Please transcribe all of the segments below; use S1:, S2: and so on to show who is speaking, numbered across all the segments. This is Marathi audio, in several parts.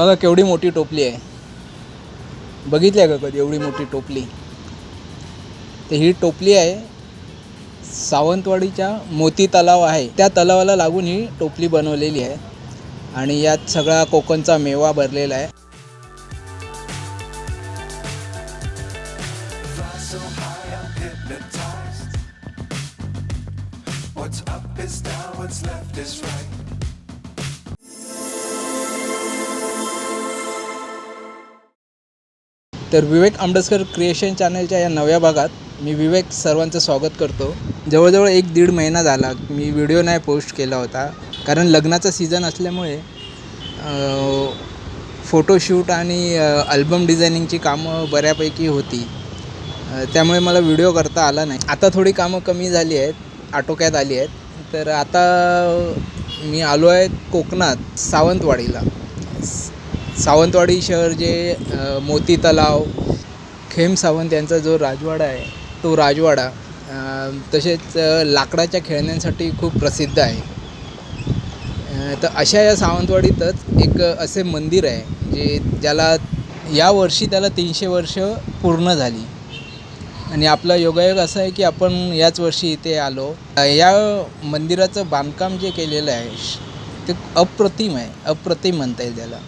S1: बघा केवढी मोठी टोपली आहे. बघितली आहे का कधी एवढी मोठी टोपली? तर ही टोपली आहे सावंतवाडीच्या मोती तलाव आहे. त्या तलावाला लागून ही टोपली बनवलेली आहे आणि यात सगळा कोकणचा मेवा भरलेला आहे.
S2: What's up is down, what's left is right.
S1: तर विवेक आंबेडकर क्रिएशन चॅनलच्या या नव्या भागात मी विवेक सर्वांचं स्वागत करतो. जवळजवळ एक दीड महिना झाला मी व्हिडिओ नाही पोस्ट केला होता. कारण लग्नाचा सीझन असल्यामुळे फोटोशूट आणि अल्बम डिझायनिंगची कामं बऱ्यापैकी होती. त्यामुळे मला व्हिडिओ करता आला नाही. आता थोडी कामं कमी झाली आहेत आटोक्यात आली आहेत. तर आता मी आलो आहे कोकणात सावंतवाडीला. सावंतवाडी शहर जे मोती तलाव खेम सावंत यांचा जो राजवाडा आहे तो राजवाडा तसेच लाकडाच्या खेळण्यांसाठी खूप प्रसिद्ध आहे. तर अशा या सावंतवाडीतच एक असे मंदिर आहे जे ज्याला या वर्षी त्याला तीनशे वर्ष पूर्ण झाली. आणि आपला योगायोग असा आहे की आपण याच वर्षी इथे आलो. या मंदिराचं बांधकाम जे केलेलं आहे ते अप्रतिम आहे अप्रतिम म्हणता येईल त्याला.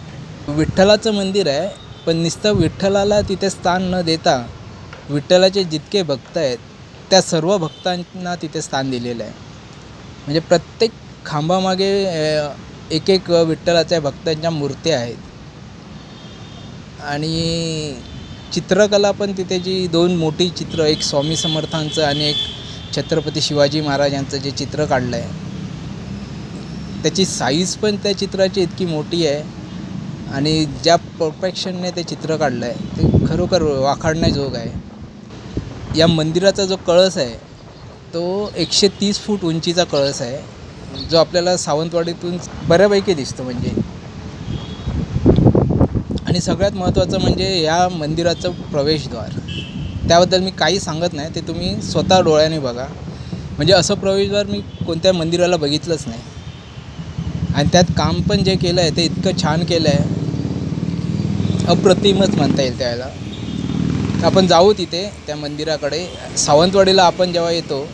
S1: विठ्ठलाचं मंदिर आहे पण नुसतं विठ्ठलाला तिथे स्थान न देता विठ्ठलाचे जितके भक्त आहेत त्या सर्व भक्तांना तिथे स्थान दिलेलं आहे. म्हणजे प्रत्येक खांबामागे एक एक विठ्ठलाच्या भक्तांच्या मूर्त्या आहेत. आणि चित्रकला पण तिथे जी दोन मोठी चित्र एक स्वामी समर्थांचं आणि एक छत्रपती शिवाजी महाराजांचं जे चित्र काढलं आहे त्याची साईज पण त्या चित्राची इतकी मोठी आहे. आणि ज्या परफेक्शनने ते चित्र काढलं आहे ते खरोखर वाखाणण्याजोग आहे. या मंदिराचा जो कळस आहे तो एकशे तीस फूट उंचीचा कळस आहे जो आपल्याला सावंतवाडीतून बऱ्यापैकी दिसतो म्हणजे. आणि सगळ्यात महत्त्वाचं म्हणजे या मंदिराचं प्रवेशद्वार. त्याबद्दल मी काही सांगत नाही ते तुम्ही स्वतः डोळ्याने बघा. म्हणजे असं प्रवेशद्वार मी कोणत्या मंदिराला बघितलंच नाही. आणि त्यात काम पण जे केलं आहे ते इतकं छान केलं आहे अप्रतिमच म्हणता येईल त्याला. आपण जाऊ तिथे त्या मंदिराकडे. सावंतवाडीला आपण जेव्हा येतो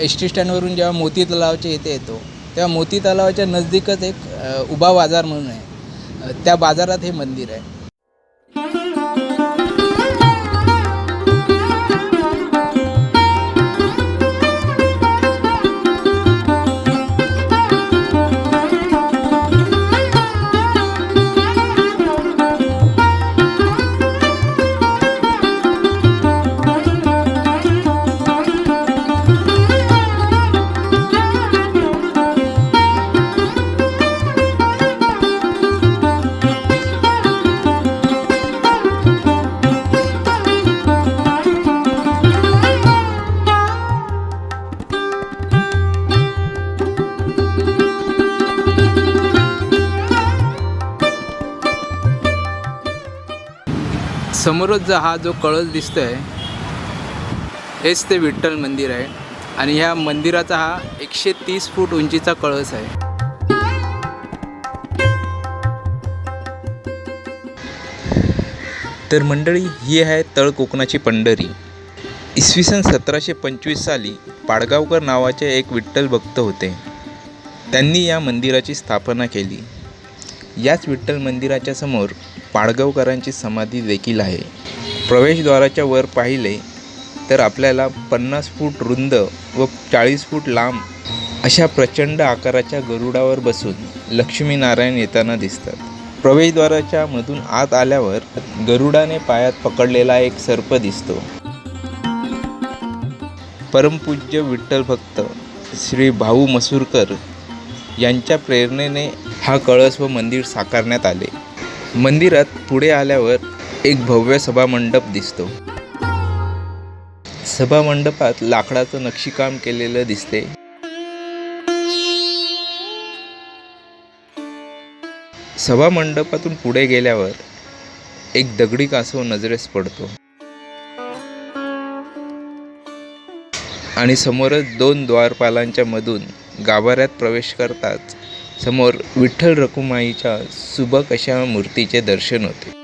S1: एस टी स्टँडवरून जेव्हा मोती तलावाच्या इथे येतो तेव्हा मोती तलावाच्या नजदीकच एक उभा बाजार म्हणून आहे. त्या बाजारात हे मंदिर आहे. समोरच हा जो कळस दिसतो आहे हेच ते विठ्ठल मंदिर आहे. आणि ह्या मंदिराचा हा एकशे तीस फूट उंचीचा कळस आहे.
S3: तर मंडळी ही आहे तळ कोकणाची पंढरी. इसवी सन सतराशे पंचवीस साली पाडगावकर नावाचे एक विठ्ठल भक्त होते. त्यांनी या मंदिराची स्थापना केली. याच विठ्ठल मंदिराच्या समोर पाडगावकरांची समाधी देखील आहे. प्रवेशद्वाराच्या वर पाहिले तर आपल्याला पन्नास फूट रुंद व चाळीस फूट लांब अशा प्रचंड आकाराच्या गरुडावर बसून लक्ष्मीनारायण येताना दिसतात. प्रवेशद्वाराच्या मधून आत आल्यावर गरुडाने पायात पकडलेला एक सर्प दिसतो. परमपूज्य विठ्ठल भक्त श्री भाऊ मसूरकर यांच्या प्रेरणेने हा कळस व मंदिर साकारण्यात आले. मंदिरात पुढे आल्यावर एक भव्य सभामंडप दिसतो. सभामंडपात लाकडाचं नक्षीकाम केलेलं दिसते. सभामंडपातून पुढे गेल्यावर एक दगडी कासव नजरेस पडतो. आणि समोरच दोन द्वारपालांच्या मधून गाभाऱ्यात प्रवेश करताच समोर विठ्ठल रखुमाईच्या सुबक अशा मूर्तीचे दर्शन होते.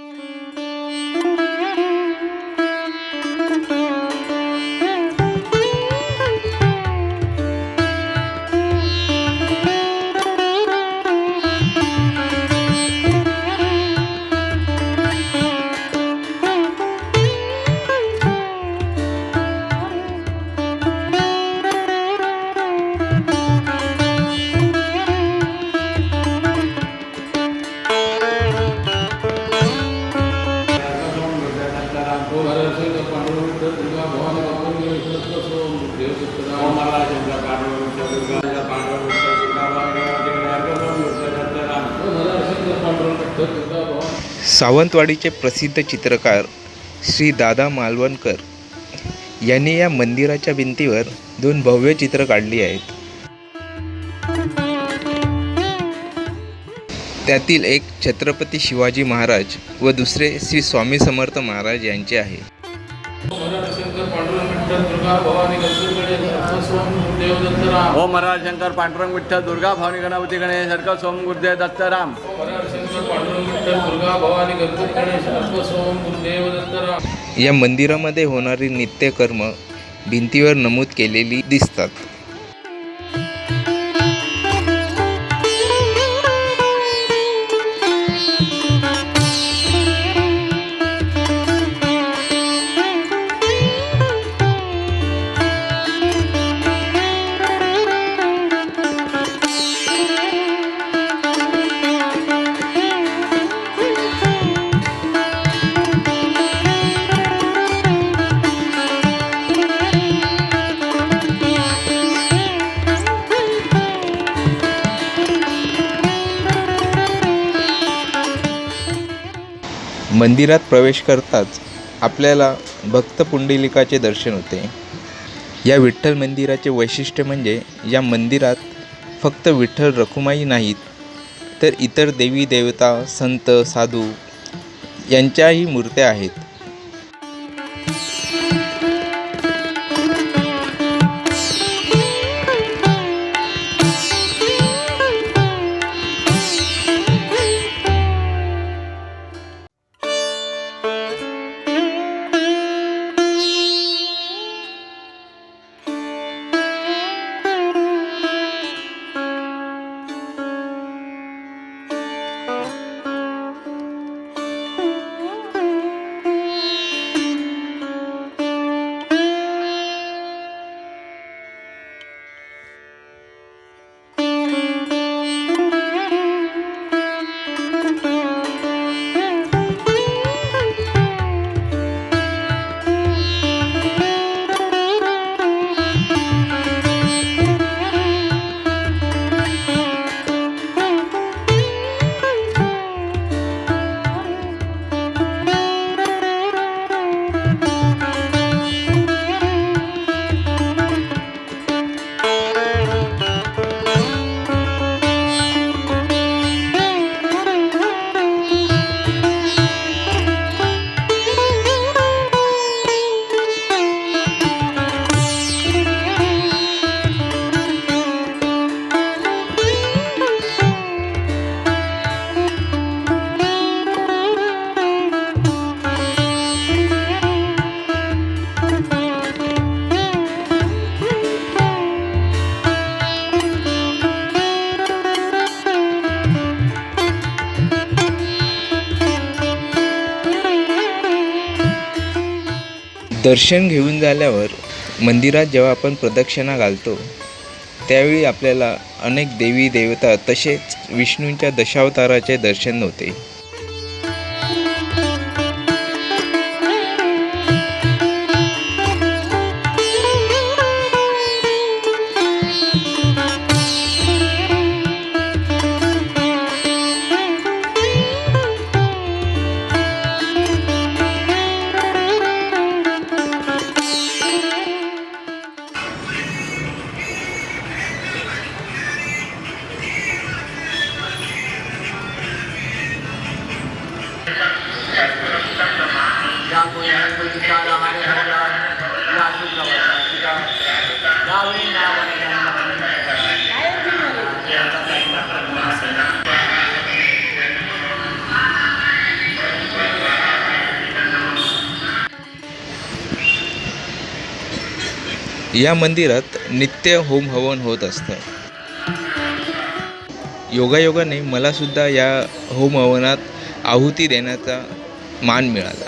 S3: सावंतवाडीचे प्रसिद्ध चित्रकार श्री दादा मालवणकर यांनी या मंदिराच्या भिंतीवर दोन भव्य चित्र काढली आहेत. त्यातील एक छत्रपती शिवाजी महाराज व दुसरे श्री स्वामी समर्थ महाराज यांचे आहे.
S4: ओम महाराज शंकर पांडुरंग विठ्ठल दुर्गा भावनी गणपती गणेश हरकर सोम गुरुदेव दत्तराम.
S3: या मंदिरामध्ये होणारी नित्यकर्म भिंतीवर नमूद केलेली दिसतात. मंदिरात प्रवेश करताच आपल्याला भक्त पुंडलिकाचे दर्शन होते. या विठ्ठल मंदिराचे वैशिष्ट्य म्हणजे या मंदिरात फक्त विठ्ठल रखुमाई नाहीत तर इतर देवी देवता संत साधू यांच्याही मूर्त्या आहेत. दर्शन घेऊन झाल्यावर मंदिरात जेव्हा आपण प्रदक्षिणा घालतो त्यावेळी आपल्याला अनेक देवी देवता तसेच विष्णूंच्या दशावताराचे दर्शन होते.
S4: या
S3: मंदिरात नित्य होम हवन होत असतं. योगायोगाने मलासुद्धा या होम हवनात आहुती देण्याचा मान मिळाला.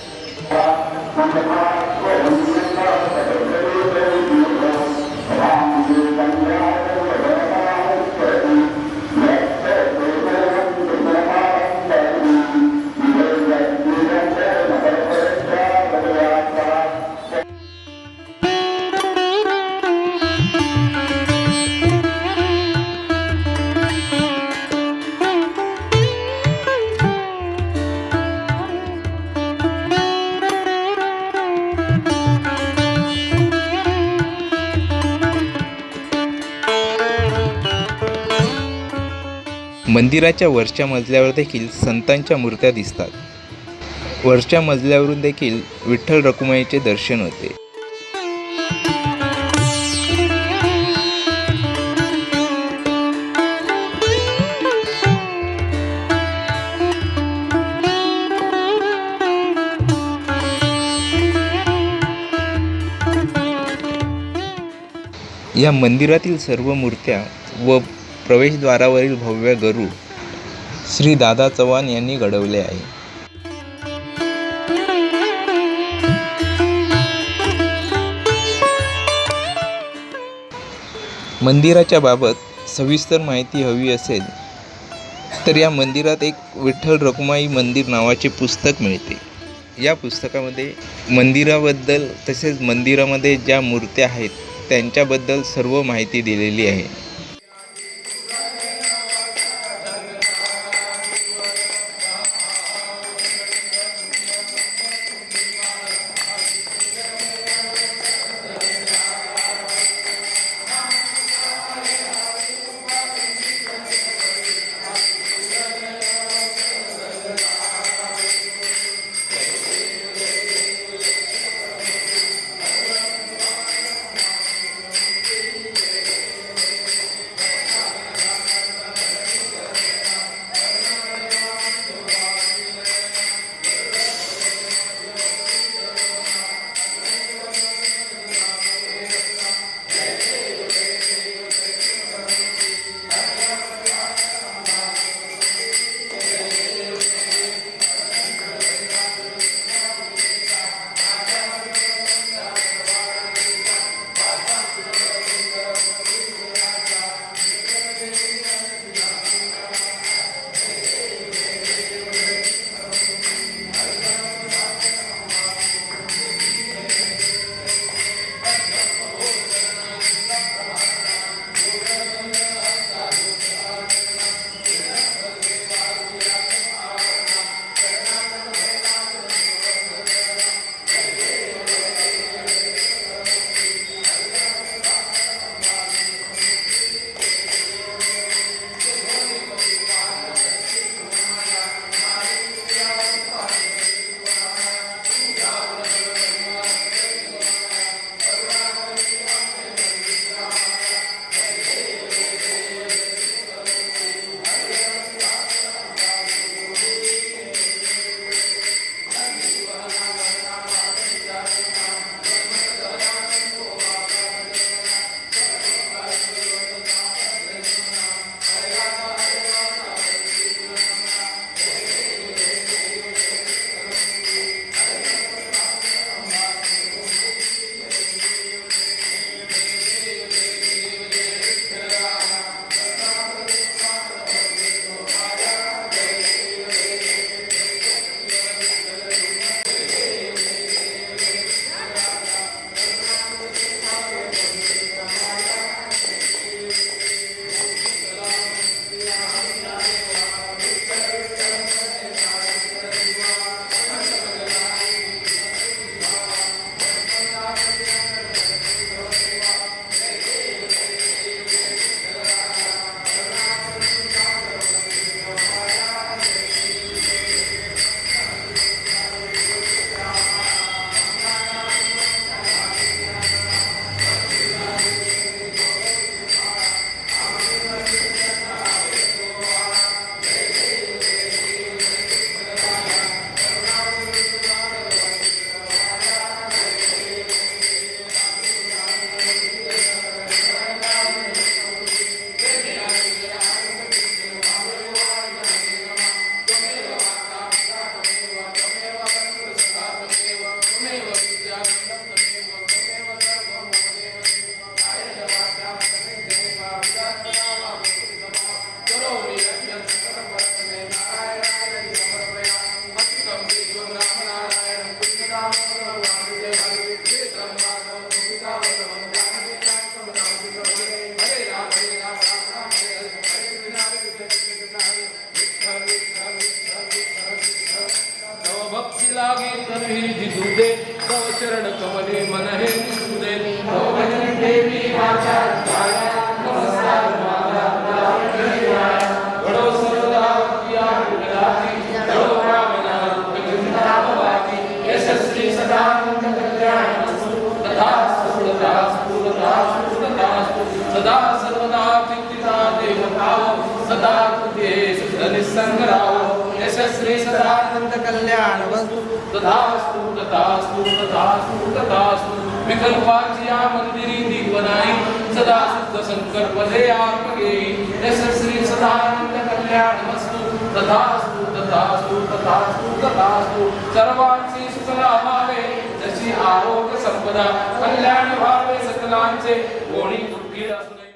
S3: मंदिराच्या वरच्या मजल्यावर देखील संतांच्या मूर्त्या दिसतात. वरच्या मजल्यावरून देखील विठ्ठल रखुमाईचे दर्शन होते. या मंदिरातील सर्व मूर्त्या व प्रवेशद्वारावरील भव्य गरुड श्री दादा चव्हाण यांनी घडवले आहे. मंदिराच्या बाबत सविस्तर माहिती हवी असेल तर या मंदिरात एक विठ्ठल रखुमाई मंदिर नावाचे पुस्तक मिळते. या पुस्तकामध्ये मंदिराबद्दल तसेच मंदिरामध्ये ज्या मूर्त्या आहेत त्यांच्याबद्दल सर्व माहिती दिलेली आहे.
S5: सदानंद कल्याण वस्तु तथास्तु तथास्तु। तथास्तु तथास्तु विकल्पाची या मंदिरी दीपनाई सदा शुद्ध संकल्प दे आत्मगे यशस्वी सदानंद कल्याण वस्तु तथास्तु तथास्तु तथास्तु तथास्तु। सर्वांची सुख लाभावे जशी आरोग्य संपदा। कल्याण व्हावे सकलांचे। कोणी दुःखी असू